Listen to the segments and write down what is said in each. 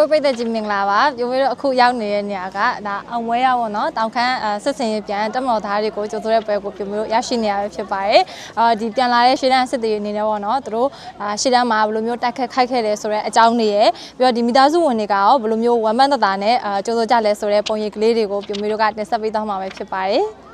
မျိုးပြည်သက်ကြီးမင်္ဂလာပါပြိုမျိုးတို့အခုရောက်နေတဲ့နေရာကဒါအောင်ဝဲရောက်ပေါ့နော်တောင်ခမ်းအဲစစ်စင်ရေးပြန်တက်မတော်သားတွေကိုကြိုဆိုတဲ့ပွဲကိုပြိုမျိုးတို့ရရှိနေရပဲဖြစ်ပါတယ်အာဒီပြန်လာတဲ့ရှေ့တန်းစစ်တီအနေနဲ့ပေါ့နော်သူတို့အာရှေ့တန်းမှာဘယ်လိုမျိုးတိုက်ခတ်ခိုက်ခဲ့တယ်ဆိုတဲ့အကြောင်းတွေရယ်ပြီးတော့ဒီမိသားစုဝင်တွေကရောဘယ်လိုမျိုးဝမ်းပန်းတတာနဲ့အာကြိုဆိုကြလဲဆိုတဲ့ပုံရိပ်ကလေးတွေကိုပြိုမျိုးတို့ကတင်ဆက်ပေးသွားမှာပဲဖြစ်ပါတယ်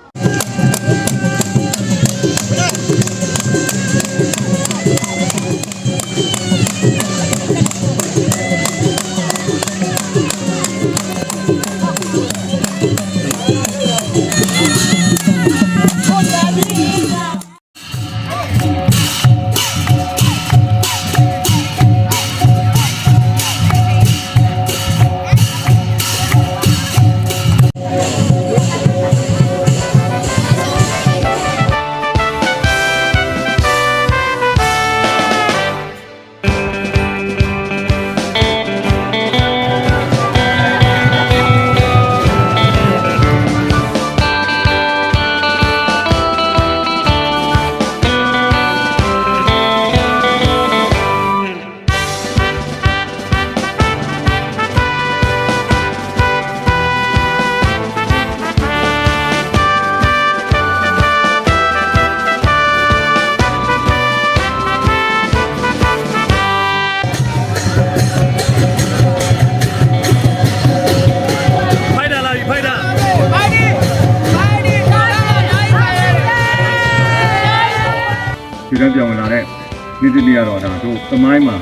နေ့တစ်နေ့ကတော့ဒါတို့သမိုင်းမှာ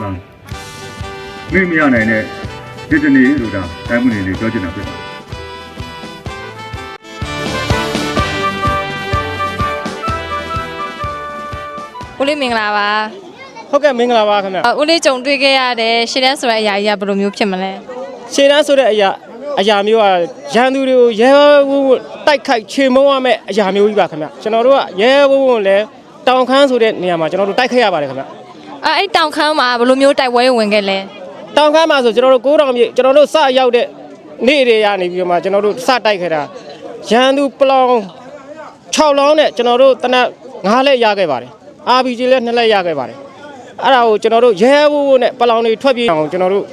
ဒါမိမရနိုင်တဲ့နေ့တစ်နေ့လို့ဒါတိုင်းမှုနေလေးပြောချင်တာဖြစ်ပါတယ်ဦးလေးမင်္ဂလာပါဟုတ်ကဲ့မင်္ဂလာပါခင်ဗျအာဦးလေးကြုံတွေ့ခဲ့ရတဲ့ရှေ့တန်းဆိုတဲ့အရာကြီးကဘယ်လိုမျိုးဖြစ်မလဲရှေ့တန်းဆိုတဲ့အရာအရာမျိုးကရန်သူတွေကိုရဲဝုန်းဝုန်းတိုက်ခိုက်ချေမုန်းရမယ့်အရာမျိုးကြီးပါခင်ဗျကျွန်တော်တို့ကရဲဝုန်းဝုန်းလဲ တောင်ခမ်းဆိုတဲ့နေရာမှာကျွန်တော်တို့တိုက်ခိုက်ရပါတယ်ခင်ဗျအာအဲ့တောင်ခမ်းမှာဘယ်လိုမျိုးတိုက်ပွဲဝင်ခဲ့လဲတောင်ခမ်းမှာဆိုကျွန်တော်တို့ကိုးတောင်မြေကျွန်တော်တို့စရောက်တဲ့နေ့တွေရနေပြီးတော့မှကျွန်တော်တို့စတိုက်ခဲ့တာရန်သူပလောင်6လောင်းနဲ့ကျွန်တော်တို့တနက်9လက်ရခဲ့ပါတယ် RPG လည်း2လက်ရခဲ့ပါတယ်အဲ့ဒါကိုကျွန်တော်တို့ရဲဝုန်းဝုန်းနဲ့ပလောင်တွေထွက်ပြေးအောင်ကျွန်တော်တို့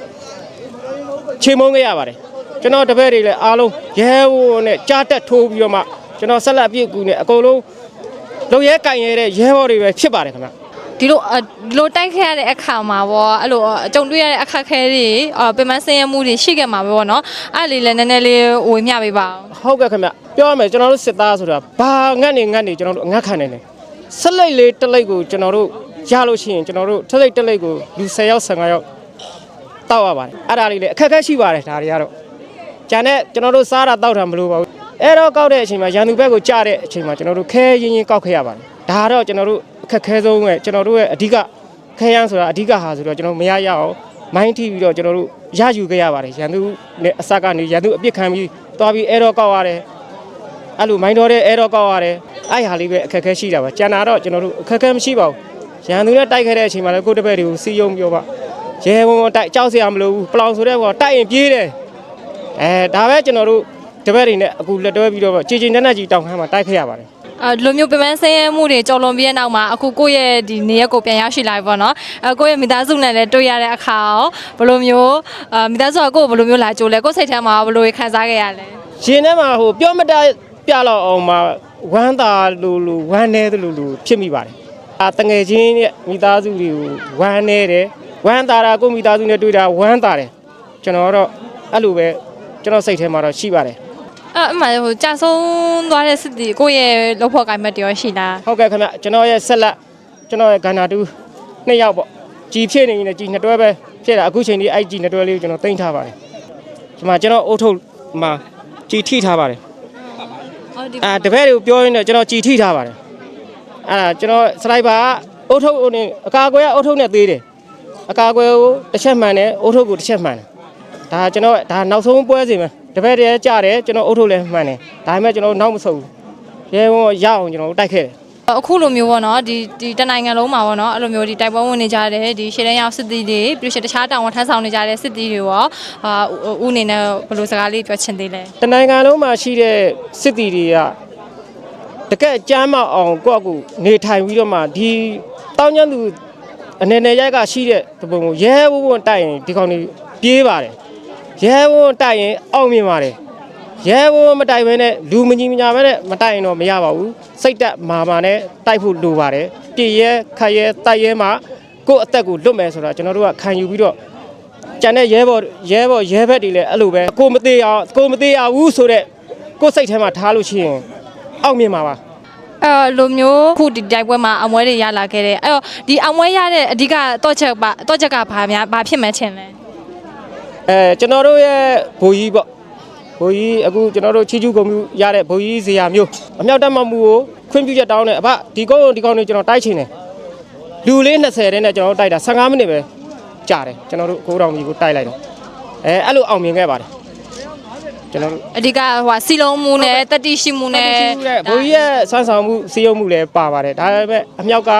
ချေမုန်းခဲ့ရပါတယ်ကျွန်တော်တပည့်တွေလည်းအားလုံးရဲဝုန်းနဲ့ကြားတက်ထိုးပြီးတော့မှကျွန်တော်ဆက်လက်ပြည့်ကူနဲ့အကုန်လုံး လုံရဲကင်ရဲတဲ့ရဲဘော်တွေပဲဖြစ်ပါတယ်ခင်ဗျဒီလိုအာဒီလိုတိုက်ခဲ့ရတဲ့အခါမှာပေါ့အဲ့လိုအကြုံတွေ့ရတဲ့အခက်အခဲတွေအာပင်မဆင်းရဲမှုတွေရှိခဲ့မှာပဲပေါ့နော်အဲ့လေးလည်းနည်းနည်းလေးဝေမျှပေးပါအောင်ဟုတ်ကဲ့ခင်ဗျပြောရမယ်ကျွန်တော်တို့စစ်သားဆိုတာဘာငတ်နေငတ်နေကျွန်တော်တို့အငတ်ခံနေတယ်ဆက်လိုက်လေးတစ်လိုက်ကိုကျွန်တော်တို့ရလို့ရှိရင်ကျွန်တော်တို့တစ်လိုက်တစ်လိုက်ကိုလူ10ယောက်15ယောက်တောက်ရပါတယ်အဲ့ဒါလေးလည်းအခက်အခဲရှိပါတယ်ဒါတွေကတော့ဂျန်နဲ့ကျွန်တော်တို့စားတာတောက်တာမလို့ပါဘူး အဲ့တော့ကောက်တဲ့အချိန်မှာရန်သူဘက်ကိုကြားတဲ့အချိန်မှာကျွန်တော်တို့ခဲရင်းရင်းကောက်ခဲ့ရပါတယ်ဒါကတော့ကျွန်တော်တို့အခက်ခဲဆုံးပဲကျွန်တော်တို့ရဲ့အဓိကခဲရန်ဆိုတာအဓိကဟာဆိုတော့ကျွန်တော်မရရအောင်မိုင်းထိပြီးတော့ကျွန်တော်တို့ရယူခဲ့ရပါတယ်ရန်သူနဲ့အစကနေရန်သူအပြစ်ခံပြီးသွားပြီးအဲ့တော့ကောက်ရတယ်အဲ့လိုမိုင်းတော်တဲ့အဲတော့ကောက်ရတယ်အဲ့ဟာလေးပဲအခက်အခဲရှိတာပါကျန်တာတော့ကျွန်တော်တို့အခက်အခဲမရှိပါဘူးရန်သူနဲ့တိုက်ခဲ့တဲ့အချိန်မှာလည်းကိုယ့်တပည့်တွေကိုစီယုံပြောပါရဲဘုံဘုံတိုက်ကြောက်စရာမလိုဘူးပလောင်ဆိုတဲ့ဘောတိုက်ရင်ပြေးတယ်အဲဒါပဲကျွန်တော်တို့ တပည့်တွေနဲ့အခုလက်တွဲပြီးတော့ကြည်ကြည်နက်နက်ကြီးတောင်ခမ်းမှာတိုက်ခဲ့ရပါတယ်အာဒီလိုမျိုးပင်မဆင်းရဲမှုတွေကြော်လွန်ပြီးတဲ့နောက်မှာအခုကိုယ့်ရဲ့ဒီနေရက်ကိုပြန်ရောက်ရှိလာပြီပေါ့နော်အဲကိုယ့်ရဲ့မိသားစုနဲ့လည်းတွေ့ရတဲ့အခါရောဘယ်လိုမျိုးအာမိသားစုကကိုယ့်ကိုဘယ်လိုမျိုးလာကြိုလဲကိုယ့်စိတ်ထဲမှာဘယ်လိုခံစားခဲ့ရလဲရင်ထဲမှာဟိုပြောမတတ်ပြတော့အောင်မှာဝမ်းသာလို့လို့ဝမ်းနေတယ်လို့လို့ဖြစ်မိပါတယ်အာတငယ်ချင်းရဲ့မိသားစုတွေကိုဝမ်းနေတယ်ဝမ်းသာတာကိုယ့်မိသားစုနဲ့တွေ့တာဝမ်းသာတယ်ကျွန်တော်တော့အဲ့လိုပဲကျွန်တော်စိတ်ထဲမှာတော့ရှိပါတယ် အဲ့အမှဟိုကြာဆုံးသွားတဲ့စစ်တီကိုယ့်ရဲ့လောက်ဖို့ကိုင်မက်တရောရှိလားဟုတ်ကဲ့ခင်ဗျကျွန်တော်ရဲ့ဆက်လက်ကျွန်တော်ရဲ့ဂန္ဓာတူနှစ်ယောက်ပေါ့ကြီးဖြစ်နေရင်လည်းကြီးနှစ်တွဲပဲဖြစ်တာအခုချိန်ဒီအဲ့ကြီးနှစ်တွဲလေးကိုကျွန်တော်တင်ထားပါတယ်ဒီမှာကျွန်တော်အုတ်ထုတ်မှာကြီးထိထားပါတယ်အော်ဒီအာတပည့်တွေကိုပြောရင်းနဲ့ကျွန်တော်ကြီးထိထားပါတယ်အဲ့ဒါကျွန်တော်စလိုက်ပါအုတ်ထုတ်ဟိုနေအကာအကွယ်ကအုတ်ထုတ်နဲ့သေးတယ်အကာအကွယ်ကိုတစ်ချက်မှန်တယ်အုတ်ထုတ်ကိုတစ်ချက်မှန်တယ်ဒါကျွန်တော်ဒါနောက်ဆုံးပွဲစီမယ် တပည့်တွေကြားတယ်ကျွန်တော်အုတ်ထုတ်လည်းမှန်တယ်ဒါပေမဲ့ကျွန်တော်နောက်မဆုတ်ဘူးရဲဝံရအောင်ကျွန်တော်တိုက်ခဲ့တယ်အခုလိုမျိုးပေါ့နော်ဒီဒီတနိုင်ငံလုံးမှာပေါ့နော်အဲ့လိုမျိုးဒီတိုက်ပွဲဝင်နေကြတဲ့ဒီရှေ့တန်းရောက်စစ်တီတွေပြီးလို့ရှိရင်တခြားတောင်ဝန်ထမ်းဆောင်နေကြတဲ့စစ်တီတွေရောအာဦးအနေနဲ့ဘယ်လိုစကားလေးပြောချင်သေးလဲတနိုင်ငံလုံးမှာရှိတဲ့စစ်တီတွေကတကက်ကြမ်းမအောင်ကိုယ့်အကူနေထိုင်ပြီးတော့မှဒီတောင်းကျမ်းသူအနေနဲ့ရိုက်ကရှိတဲ့ဒီပုံကိုရဲဝုန်းဝုန်းတိုက်ရင်ဒီကောင်တွေပြေးပါတယ် ရဲဘုံတိုက်ရင်အောင်မြင်ပါတယ်ရဲဘုံမတိုက်ဘဲနဲ့လူမကြီးမညာဘဲနဲ့မတိုက်ရင်တော့မရပါဘူးစိတ်တက်မာမာနဲ့တိုက်ဖို့လိုပါတယ်ပြည်ရဲခတ်ရဲတိုက်ရဲမှာကိုယ့်အသက်ကိုလွတ်မယ်ဆိုတာကျွန်တော်တို့ကခံယူပြီးတော့ကျန်တဲ့ရဲဘော်ရဲဘော်ရဲဘက်တွေလည်းအဲ့လိုပဲကိုမသေးအောင်ကိုမသေးအောင်ဘူးဆိုတော့ကိုယ့်စိတ်ထဲမှာထားလို့ရှိရင်အောင်မြင်ပါပါအဲ့တော့လိုမျိုးခုဒီတိုက်ပွဲမှာအမွဲတွေရလာခဲ့တယ်အဲ့တော့ဒီအမွဲရတဲ့အဓိကတော့ချက်ပါတော့ချက်ကဘာများဘာဖြစ်မှန်းချင်လဲ အဲကျွန်တော်တို့ရဲ့ဘိုးကြီးပေါ့ဘိုးကြီးအခုကျွန်တော်တို့ချီချူကုန်မှုရတဲ့ဘိုးကြီးဇေယျမျိုးအမြောက်တက်မှတ်မှုကိုခွင့်ပြုချက်တောင်းတယ်အဖဒီကုန်းဒီကုန်းနေကျွန်တော်တိုက်ချင်တယ်လူလေး20တဲ့နဲ့ကျွန်တော်တို့တိုက်တာ15မိနစ်ပဲကြာတယ်ကျွန်တော်တို့ကိုးတော်ကြီးကိုတိုက်လိုက်တော့အဲအဲ့လိုအောင်မြင်ခဲ့ပါတယ်ကျွန်တော်တို့အဓိကဟိုစီလုံးမှုနဲ့တတိရှိမှုနဲ့ဘိုးကြီးရဲ့ဆွမ်းဆောင်မှုစီယုံမှုလည်းပါပါတယ်ဒါပေမဲ့အမြောက်က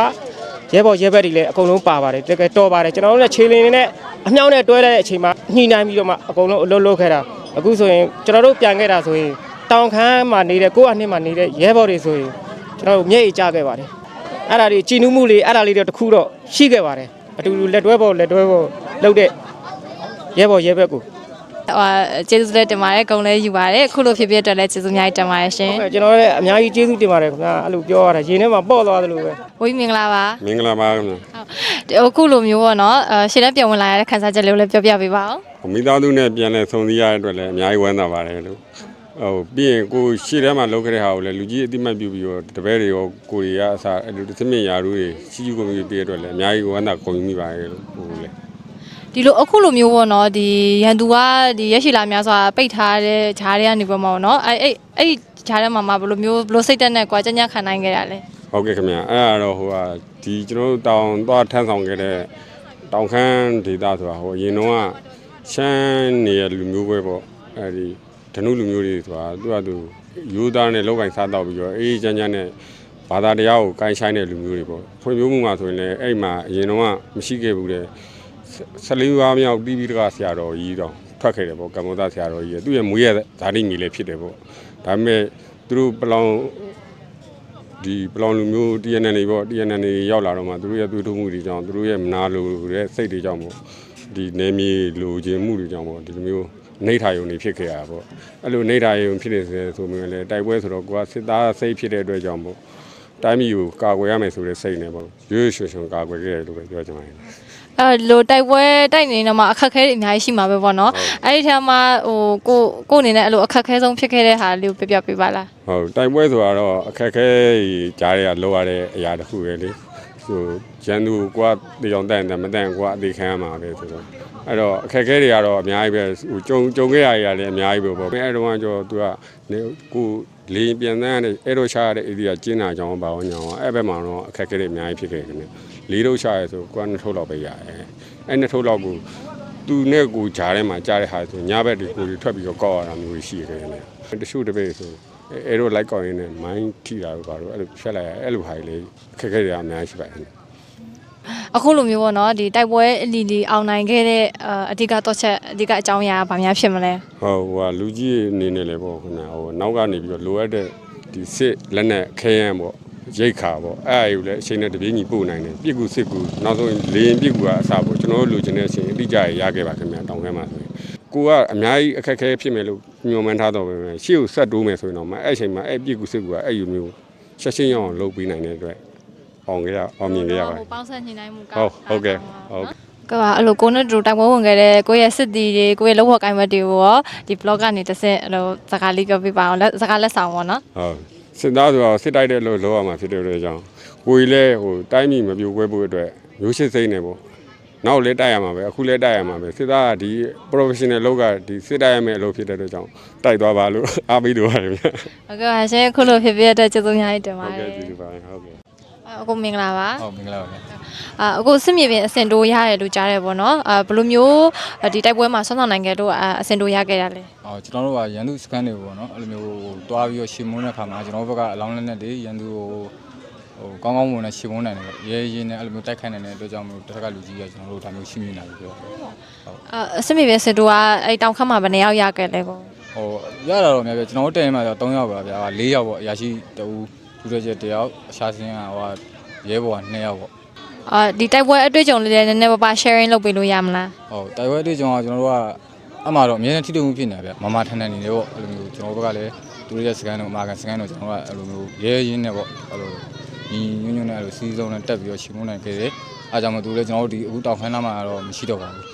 ရဲဘော်ရဲဘက်တွေလည်းအကုန်လုံးပါပါတယ်တကယ်တော်ပါတယ်ကျွန်တော်တို့လည်းခြေလင်းနေနဲ့အမြောက်နဲ့တွဲလိုက်တဲ့အချိန်မှာညှိနှိုင်းပြီးတော့မှအကုန်လုံးအလုပ်လုပ်ခဲ့တာအခုဆိုရင်ကျွန်တော်တို့ပြန်ခဲ့တာဆိုရင်တောင်ခမ်းမှာနေတဲ့ကိုယ့်အနှစ်မှာနေတဲ့ရဲဘော်တွေဆိုရင်ကျွန်တော်တို့မျက်ရည်ကျခဲ့ပါတယ်အဲ့ဒါတွေကြည်နူးမှုတွေအဲ့ဒါလေးတွေတခုတော့ရှိခဲ့ပါတယ်အတူတူလက်တွဲပေါ်လက်တွဲပေါ်လုပ်တဲ့ရဲဘော်ရဲဘက်ကို ဟိုကျေးဇူးလည်းတင်ပါတယ်ဂုဏ်လည်းယူပါတယ်အခုလိုဖြစ်ဖြစ်အတွက်လည်းကျေးဇူးအများကြီးတင်ပါတယ်ရှင်ဟုတ်ကဲ့ကျွန်တော်လည်းအများကြီးကျေးဇူးတင်ပါတယ်ခင်ဗျာအဲ့လိုပြောရတာရင်ထဲမှာပေါ့သွားသလိုပဲဝိမင်္ဂလာပါမင်္ဂလာပါခင်ဗျာဟုတ်အခုလိုမျိုးပေါ့နော်အဲရှင်းတဲ့ပြန်ဝင်လာရတဲ့ခန်းစားချက်လေးကိုလည်းပြောပြပေးပါဦးဟိုမိသားစုနဲ့ပြန်လဲဆုံစည်းရတဲ့အတွက်လည်းအများကြီးဝမ်းသာပါတယ်လို့ဟိုပြီးရင်ကိုရှေ့ထဲမှာလုပ်ခဲ့တဲ့ဟာကိုလည်းလူကြီးအတိမတ်ပြုပြီးတော့တပည့်တွေရောကိုရီးယားအစားအဲ့လိုသမင်ယာတို့တွေရှိရှိကုန်ပြီးပြည့်တဲ့အတွက်လည်းအများကြီးဝမ်းသာကုန်ယူမိပါတယ်လို့ဟိုလေ ဒီလိုအခုလိုမျိုးပေါ့နော်ဒီရန်သူကဒီရက်ရှိလာများစွာပိတ်ထားတဲ့ဂျားတွေကနေပေါ့ပေါ့နော်အဲ့အဲ့အဲ့ဂျားထဲမှာမှဘယ်လိုမျိုးဘယ်လိုစိတ်တက်နဲ့ကွာကြညခံနိုင်ခဲ့တာလဲဟုတ်ကဲ့ခင်ဗျာအဲ့ဒါတော့ဟိုဟာဒီကျွန်တော်တို့တောင်သွားထမ်းဆောင်ခဲ့တဲ့တောင်ခမ်းဒေသဆိုတာဟိုအရင်တော့ကရှမ်းနေရလူမျိုးပဲပေါ့အဲ့ဒီဓနုလူမျိုးတွေဆိုတာသူကသူယူသားနဲ့လောက်ကင်စားတော့ပြီးတော့အေးချမ်းချမ်းနဲ့ဘာသာတရားကိုကိုင်းဆိုင်တဲ့လူမျိုးတွေပေါ့ဖွံ့ဖြိုးမှုမှာဆိုရင်လည်းအဲ့မှာအရင်တော့ကမရှိခဲ့ဘူးတဲ့ 14ရွာမြောက်ပြီးပြီးတကဆရာတော်ကြီးတော့ထွက်ခဲ့တယ်ပေါ့ကမ္ဘောဇဆရာတော်ကြီးရဲ့သူ့ရဲ့မွေးရဇာတိမြေလည်းဖြစ်တယ်ပေါ့ဒါပေမဲ့သူတို့ပလောင်ဒီပလောင်လူမျိုး TNN တွေပေါ့ TNN တွေရောက်လာတော့မှသူတို့ရဲ့သွေးထိုးမှုတွေကြောင့်သူတို့ရဲ့မနာလိုတဲ့စိတ်တွေကြောင့်ပေါ့ဒီနေမြေလိုချင်မှုတွေကြောင့်ပေါ့ဒီလိုမျိုးနေထာယုံတွေဖြစ်ခဲ့ရတာပေါ့အဲ့လိုနေထာယုံဖြစ်နေစေဆိုမျိုးလည်းတိုက်ပွဲဆိုတော့ကိုကစစ်သားစိတ်ဖြစ်တဲ့အတွက်ကြောင့်ပေါ့တိုင်းပြည်ကိုကာကွယ်ရမယ်ဆိုတဲ့စိတ်နဲ့ပေါ့ရွရွရွှွှွှွှကာကွယ်ခဲ့တယ်လို့ပဲပြောချင်ပါတယ် အဲ့လိုတိုက်ပွဲတိုက်နေတော့မှအခက်အခဲတွေအများကြီးရှိမှာပဲပေါ့နော်အဲ့ဒီထဲမှာဟိုကိုကိုအနေနဲ့အဲ့လိုအခက်အခဲဆုံးဖြစ်ခဲ့တဲ့ဟာလေးကိုပြပြပေးပါလားဟုတ်တိုက်ပွဲဆိုတာတော့အခက်အခဲကြားရလောက်ရတဲ့အရာတစ်ခုပဲလေဟိုရန်သူကတေအောင်တိုင်တယ်မတိုင်ကွာအသေးခံရမှာပဲဆိုတော့အဲ့တော့အခက်အခဲတွေကတော့အများကြီးပဲဟိုကြုံကြုံခဲ့ရရလည်းအများကြီးပဲပေါ့အဲ့တော့ကျတော့သူကနေကိုလေပြန်တန်းတဲ့အဲ့တော့ရှာရတဲ့ area ကျင်းတာကြောင့်ပါအောင်ညောင်းအဲ့ဘက်မှာတော့အခက်အခဲတွေအများကြီးဖြစ်ခဲ့တယ်ခင်ဗျ လေးတော့ရှာရဆိုကွာနှစ်ထုပ်လောက်ပဲရတယ်အဲ့နှစ်ထုပ်လောက်ကိုသူနဲ့ကိုဂျားထဲမှာကြားတဲ့ဟာဆိုညဘက်တွေကိုတွေထွက်ပြီးတော့ကောက်ရတာမျိုးရှိတယ်ခင်ဗျာတချို့တပည့်ဆိုအဲအဲ့တော့လိုက်ကောက်ရင်းနဲ့မိုင်းထိတာတို့ပါတော့အဲ့လိုဖြတ်လိုက်ရအဲ့လိုဟာကြီးလေခက်ခဲတွေအများကြီးရှိပါတယ်ခင်ဗျာအခုလိုမျိုးပေါ့နော်ဒီတိုက်ပွဲအလီလီအောင်နိုင်ခဲ့တဲ့အအဓိကတော့ချက်အဓိကအကြောင်းအရာကဘာများဖြစ်မလဲဟုတ်ဟိုဟာလူကြီးအနေနဲ့လည်းပေါ့ခင်ဗျာဟိုနောက်ကနေပြီးတော့လိုအပ်တဲ့ဒီစစ်လက်နဲ့ခဲယမ်းပေါ့ ရိတ်ခါပေါ့အဲ့အယူလည်းအချိန်နဲ့တပြေးညီပို့နိုင်တယ်ပြစ်ကူစစ်ကူနောက်ဆုံးလေရင်ပြစ်ကူကအစားပေါ့ကျွန်တော်တို့လိုချင်တဲ့အချိန်အတိအကျရခဲ့ပါခင်ဗျာတောင်းခဲမှာဆိုရင်ကိုကအများကြီးအခက်အခဲဖြစ်မယ်လို့ညွှန်မှန်းထားတော့ပဲရှေ့ကိုဆက်တိုးမယ်ဆိုရင်တော့မအဲ့အချိန်မှာအဲ့ပြစ်ကူစစ်ကူကအဲ့ယူမျိုးရှက်ရှင်းရအောင်လုပ်ပေးနိုင်တဲ့အတွက်အောင်ကြရအောင်မြင်ကြရပါတယ်ပေါင်းဆက်ညှိနှိုင်းမှုကဟုတ်ဟုတ်ကဲ့ဟုတ်ကဲပါအဲ့လိုကိုနဲ့တူတိုက်ပွဲဝင်ခဲ့တဲ့ကိုယ့်ရဲ့စစ်တီတွေကိုယ့်ရဲ့လောက်ဖို့ကိုင်းမက်တွေကိုရောဒီ blog ကနေတစ်ဆင့်အဲ့လိုစကားလေးပြောပြပါအောင်လက်စကားလက်ဆောင်ပေါ့နော်ဟုတ် စစ်သားဆိုတော့စစ်တိုက်တဲ့လို့လောရမှာဖြစ်တဲ့အတွက်ကြောင့်ကိုကြီးလည်းဟိုတိုင်းပြည်မပြိုကွဲဖို့အတွက်မျိုးရှစ်စိမ့်နေပေါ့နောက်လည်းတိုက်ရမှာပဲအခုလည်းတိုက်ရမှာပဲစစ်သားကဒီ professional လောက်ကဒီစစ်တိုက်ရမယ့်အလုပ်ဖြစ်တဲ့အတွက်ကြောင့်တိုက်သွားပါလို့အားပေးလို့ရတယ်ဗျဟုတ်ကဲ့ပါရှင်ခုလိုဖြစ်ပြတဲ့ကျေးဇူးများကြီးတင်ပါဟုတ်တကဲ့ယ်ကျေးဇူးပါတယ်ဟုတ်ကဲ့ အခုမင်္ဂလာပါဟုတ်မင်္ဂလာပါဗျာအာအခုစစ်မြေပြင်အစင်တိုးရတယ်လို့ကြားတယ်ပေါ့နော်အာဘယ်လိုမျိုးဒီတိုက်ပွဲမှာဆွမ်းဆောင်နိုင်ခဲ့လို့အာအစင်တိုးရခဲ့တာလဲအော်ကျွန်တော်တို့ကရန်သူစကန်တွေပေါ့နော်အဲ့လိုမျိုးတွားပြီးတော့ရှီမုန်းတဲ့ခါမှာကျွန်တော်တို့ဘက်ကအလောင်းလက်နဲ့တွေရန်သူကိုဟိုကောင်းကောင်းမွန်နဲ့ရှီမုန်းနိုင်တယ်ပေါ့ရဲရဲနဲ့အဲ့လိုမျိုးတိုက်ခိုက်နိုင်တဲ့အတွက်ကြောင့်မို့တစ်ခါကလူကြီးကကျွန်တော်တို့ဒါမျိုးရှင်းပြနေတာပြောတယ်အာစစ်မြေပြင်စင်တိုးကအဲ့တောင်ခတ်မှာဘယ်နှစ်ယောက်ရခဲ့လဲကိုဟိုရတာတော့များပြကျွန်တော်တို့တိုင်မှာတော့3ယောက်ပါဗျာ4ယောက်ပေါ့အရာရှိတူ တူတဲ့ချက်1ယောက်အရှာစင်းကဟိုရဲဘော်က2ယောက်ပေါ့အာဒီတိုက်ပွဲအတွေ့အကြုံလေးလည်းနည်းနည်းပါးပါ sharing လုပ်ပေးလို့ရမလားဟုတ်တိုက်ပွဲအတွေ့အကြုံကကျွန်တော်တို့ကအမှတော့အမြဲတမ်းထိတွေ့မှုဖြစ်နေတာဗျမမထန်ထန်နေတယ်ပေါ့အဲ့လိုမျိုးကျွန်တော်တို့ဘက်ကလည်းသူတို့ရဲ့စကန်တို့အမာကန်စကန်တို့ကျွန်တော်တို့ကအဲ့လိုမျိုးရဲရင်းနဲ့ပေါ့အဲ့လိုညီညွတ်ညွတ်နဲ့အဲ့လိုစီးစုံနဲ့တက်ပြီးတော့ရှင်မုန်းနိုင်ခဲ့တယ်အားကြောင့်မသူလည်းကျွန်တော်တို့ဒီအခုတောင်ခမ်းနားမှာတော့မရှိတော့ပါဘူး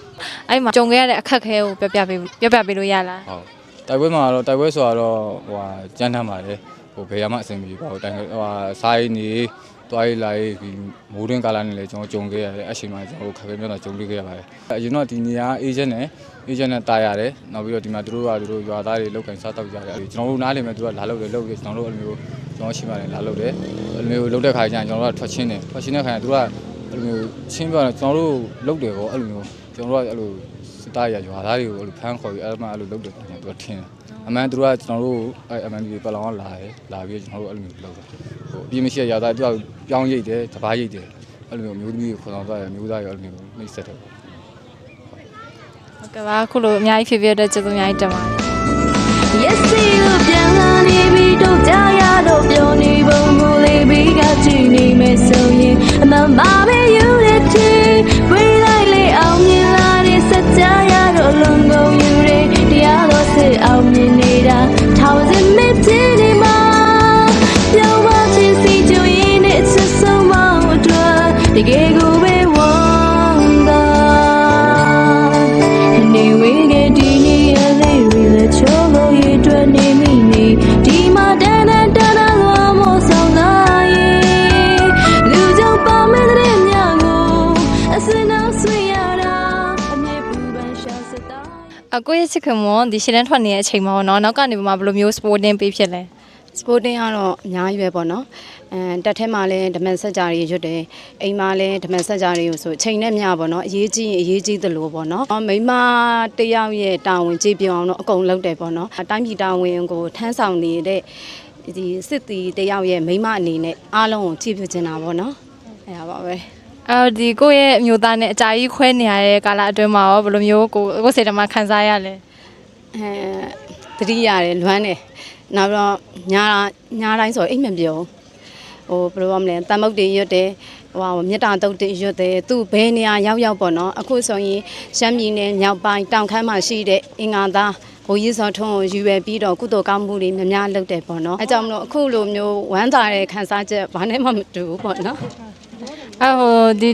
အဲ့မှာကြုံခဲ့ရတဲ့အခက်အခဲကိုပြောပြပေးပြောပြပေးလို့ရလားဟုတ်တိုက်ပွဲမှာတော့တိုက်ပွဲဆိုတာတော့ဟိုဟာကြမ်းတမ်းပါတယ်ဟို ဘယ်ရမှအဆင်မပြေပါဘူးတိုင်ဟိုဟာစားရည်နေတွားရည်လာရည်ဒီမိုးတွင်းကာလနဲ့လည်းကျွန်တော်ကြုံခဲ့ရတယ်အချိန်မှာကျွန်တော်ခက်ခဲမျိုးတော့ကြုံတွေ့ခဲ့ရပါတယ်အရင်တော့ဒီနေရာအေဂျင့်နဲ့အေဂျင့်နဲ့တားရတယ်နောက်ပြီးတော့ဒီမှာသူတို့ကသူတို့ရွာသားတွေလောက်ကင်စားတော့ကြရတယ်ကျွန်တော်တို့နားလည်မဲ့သူကလာလို့တယ်လို့ကျွန်တော်တို့အဲ့လိုမျိုးကျွန်တော်ရှိပါတယ်လာလို့တယ်အဲ့လိုမျိုးလုတ်တဲ့ခါကျရင်ကျွန်တော်တို့ကထွက်ချင်းတယ်ထွက်ချင်းတဲ့ခါကျသူကအဲ့လိုမျိုးချင်းပြောတယ်ကျွန်တော်တို့လုတ်တယ်ပေါ့အဲ့လိုမျိုးကျွန်တော်တို့ကအဲ့လိုစစ်သားရရွာသားတွေကိုအဲ့လိုဖမ်းခေါ်ပြီးအဲ့လိုမှအဲ့လိုလုတ်တယ်ကျွန်တော်တို့ထင်းတယ် အမှန်သူတို့ကကျွန်တော်တို့အဲ့ MND ပတ်လောင်လာတယ်လာပြီးကျွန်တော်တို့အဲ့လိုမျိုးလုပ်တယ်ဟိုအပြင်းမရှိရသားသူကပြောင်းရိတ်တယ်တပားရိတ်တယ်အဲ့လိုမျိုးမျိုးသမီးကိုခေါ်ဆောင်သွားတယ်မျိုးသားရောအဲ့လိုမျိုးနှိမ့်ဆက်တယ်ဟုတ်ကဲ့ပါခုလိုအများကြီးဖြစ်ဖြစ်တဲ့ကျေးဇူးအများကြီးတင်ပါတယ် Yes, see you ပြန်လာနေပြီတော့ကြာရတော့ပြောနေပုံမူလေးပြီးကကြည့်နေမယ်ဆိုရင်အမှန်ပါပဲ unity ဝေးလိုက်လေအောင်မြင်လာတဲ့စကြရတော့လုံကုန်ယူတဲ့တရားတော်စစ်အောင်မြင်နေတာ ထောင် ချစ်ခင်မွန်ဒီရှင်းတန်းထွက်နေတဲ့အချိန်မှာပေါ့နော်နောက်ကနေမှဘယ်လိုမျိုး sporting ပေးဖြစ်လဲစပိုတင်းကတော့အများကြီးပဲပေါ့နော်အမ်တက်ထဲမှာလည်းဓမန်ဆက်ကြတွေရွတ်တယ်အိမ်မှာလည်းဓမန်ဆက်ကြတွေကိုဆိုအချိန်နဲ့မျှပေါ့နော်အရေးကြီးရင်အရေးကြီးသလိုပေါ့နော်မိန်းမတစ်ယောက်ရဲ့တာဝန်ကြည့်ပြောင်းအောင်တော့အကုန်လုပ်တယ်ပေါ့နော်အတိုင်းပြည်တာဝန်ကိုထမ်းဆောင်နေတဲ့ဒီစစ်တီတစ်ယောက်ရဲ့မိန်းမအနေနဲ့အားလုံးကိုကြည့်ပြချင်တာပေါ့နော်အဲ့ဒါပါပဲ အော်ဒီကိုယ့်ရဲ့အမျိုးသားနဲ့အကြာကြီးခွဲနေရတဲ့ကာလအတွင်းမှာရောဘယ်လိုမျိုးကိုကိုယ်စိတ်ထဲမှာခံစားရလဲအဲတတိရတယ်လွမ်းတယ်နောက်တော့ညာညာတိုင်းဆိုအိမ်မပြောဟိုဘယ်လိုရမလဲတန်မုတ်တွေရွတ်တယ်ဟိုမြတ်တာတုတ်တွေရွတ်တယ်သူ့ဘယ်နေရာရောက်ရောက်ပေါ့နော်အခုဆိုရင်ရှမ်းပြည်နယ်မြောက်ပိုင်းတောင်ခမ်းမှာရှိတဲ့အင်္ဂါသားဘိုးကြီးစောထွန်းကိုယူရပြီးတော့ကုသိုလ်ကောင်းမှုတွေများများလုပ်တယ်ပေါ့နော်အဲကြောင့်မလို့အခုလိုမျိုးဝမ်းသာတဲ့ခံစားချက်ဘာနဲ့မှမတူဘူးပေါ့နော် အဟိုဒီ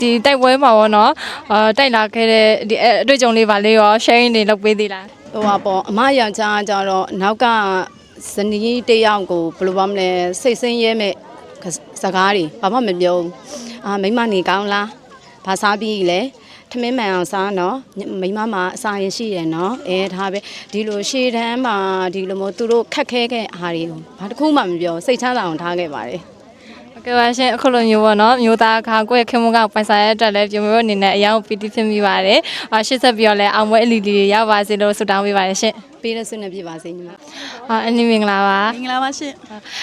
ဒီတိုက်ပွဲမှာပေါ့နော်အာတိုက်လာခဲ့တဲ့ဒီအအတွေ့အကြုံလေးပါလေးရော sharing တွေလုပ်ပေးသေးလားဟိုပါပေါ့အမယောက်ျားကြတော့နောက်ကဇနီးတစ်ယောက်ကိုဘယ်လိုပါမလဲစိတ်ဆင်းရဲမဲ့စကားတွေဘာမှမပြောဘူးအာမိမနေကောင်းလားဘာစားပြီးလဲထမင်းမှန်အောင်စားနော်မိမမှာအစာရင်ရှိတယ်နော်အဲဒါပဲဒီလိုရှေ့တန်းမှာဒီလိုမျိုးသူတို့ခက်ခဲခဲ့အားတွေကိုဘာတစ်ခုမှမပြောစိတ်ချမ်းသာအောင်ထားခဲ့ပါတယ်ဟုတ် ကဲ့ပါရှင်အခုလိုမျိုးပေါ့နော်မျိုးသားခါကိုယ့်ရဲ့ခင်မွန်းကပိုင်ဆိုင်ရတဲ့အတွက်လည်းပြမျိုးအနေနဲ့အရင်ပီတိဖြစ်မိပါတယ်အာရှစ်ဆက်ပြီးတော့လည်းအောင်ပွဲအလီလီတွေရောက်ပါစေလို့ဆုတောင်းပေးပါတယ်ရှင်ပေးတဲ့ဆုနဲ့ပြပါစေညီမအာအနည်းမင်္ဂလာပါမင်္ဂလာပါရှင်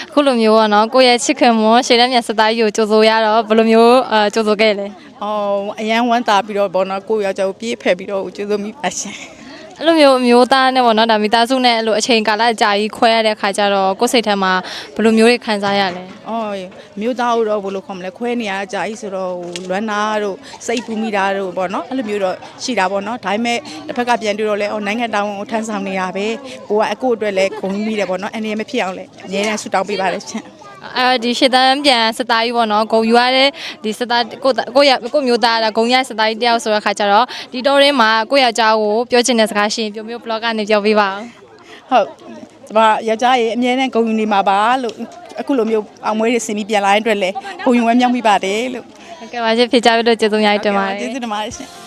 အခုလိုမျိုးပေါ့နော်ကိုယ့်ရဲ့ချစ်ခင်မွန်းရှေ့တန်းမြန်စသားကြီးကိုကြိုဆိုရတော့ဘယ်လိုမျိုးအာကြိုဆိုခဲ့လဲ။အော်အရန်ဝမ်းသာပြီးတော့ဘောနော်ကိုယောက်ျားကိုပြေးဖက်ပြီးတော့ကျေးဇူးမိပါရှင် အဲ့လိုမျိုးအမျိုးသားနဲ့ပေါ့နော်ဒါမိသားစုနဲ့အဲ့လိုအချိန်ကာလအကြာကြီးခွဲရတဲ့ခါကျတော့ကိုယ့်စိတ်ထဲမှာဘယ်လိုမျိုးတွေခံစားရလဲ။အော်မြို့သားတို့တော့ဘယ်လိုခေါ်မလဲခွဲနေရအကြာကြီးဆိုတော့ဟိုလွမ်းနာတို့စိတ်ပူမိတာတို့ပေါ့နော်အဲ့လိုမျိုးတော့ရှိတာပေါ့နော်ဒါပေမဲ့တစ်ဖက်ကပြန်တွေ့တော့လဲအော်နိုင်ငံတောင်ကိုထမ်းဆောင်နေရပဲကိုကအကိုအတွက်လဲဂုဏ်မိတယ်ပေါ့နော်အနေနဲ့မဖြစ်အောင်လဲအများနဲ့ဆူတောင်းပေးပါလေရှင် အဲဒီရှေ့တန်းပြန်စသားကြီးပေါ့နော်ဂုံယူရတဲ့ဒီစသားကိုကိုရကိုမျိုးသားဂုံရစသားကြီးတယောက်ဆိုတဲ့ခါကျတော့ဒီတော့ရင်းမှာကိုရအကြောင်းကိုပြောချင်တဲ့စကားရှိရင်ပြောမျိုး blog ကနေပြောပေးပါဦးဟုတ်ကျမယောက်ျားရဲ့အမြဲတမ်းဂုဏ်ယူနေမှာပါလို့အခုလိုမျိုးအောင်မွေးတွေဆင်ပြီးပြန်လာတဲ့အတွက်လဲဂုဏ်ယူဝမ်းမြောက်မိပါတယ်လို့ဟုတ်ကဲ့ပါရှင်ဖြေချပေးလို့ကျေးဇူးအများကြီးတင်ပါတယ်ကျေးဇူးတင်ပါတယ်ရှင်